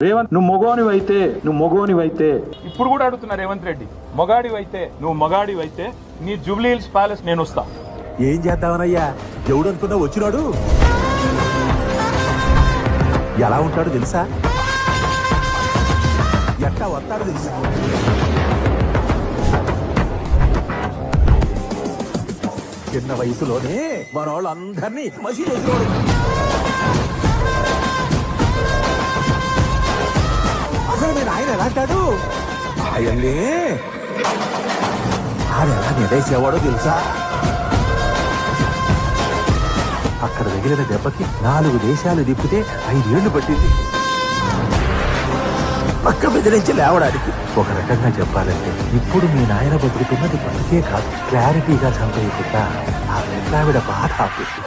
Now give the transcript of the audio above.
రేవంత్ నువ్వు మొగోనివైతే నువ్వు మొగోనివైతే ఇప్పుడు కూడా అడుగుతున్నా రేవంత్ రెడ్డి మొగాడివైతే నువ్వు మగాడివైతే నీ జూబ్లీ హిల్స్ ప్యాలెస్ నేను వస్తా. ఏం చేద్దామనయ్యా? ఎవడు అనుకున్నా వచ్చినాడు. ఎలా ఉంటాడో తెలుసా? ఎట్టా వస్తాడో తెలుసా? చిన్న వయసులోనే మన వాళ్ళందరినీ మసి చేసినోడు అసలు ఆయన ఎలా అంటాడు ఆయన్ని. ఆయన ఎలా నిలేసేవాడో తెలుసా? అక్కడ తగిలిన దెబ్బకి నాలుగు దేశాలు దిప్పితే ఐదేళ్ళు పట్టింది. పక్క బెదిరించి లేవడానికి. ఒక రకంగా చెప్పాలంటే ఇప్పుడు మీ నాయన బతుకుతున్నది బతికే కాదు. క్లారిటీగా చంపేయకుండా ఆ పెద్దావిడ బాధ ఆపేసి.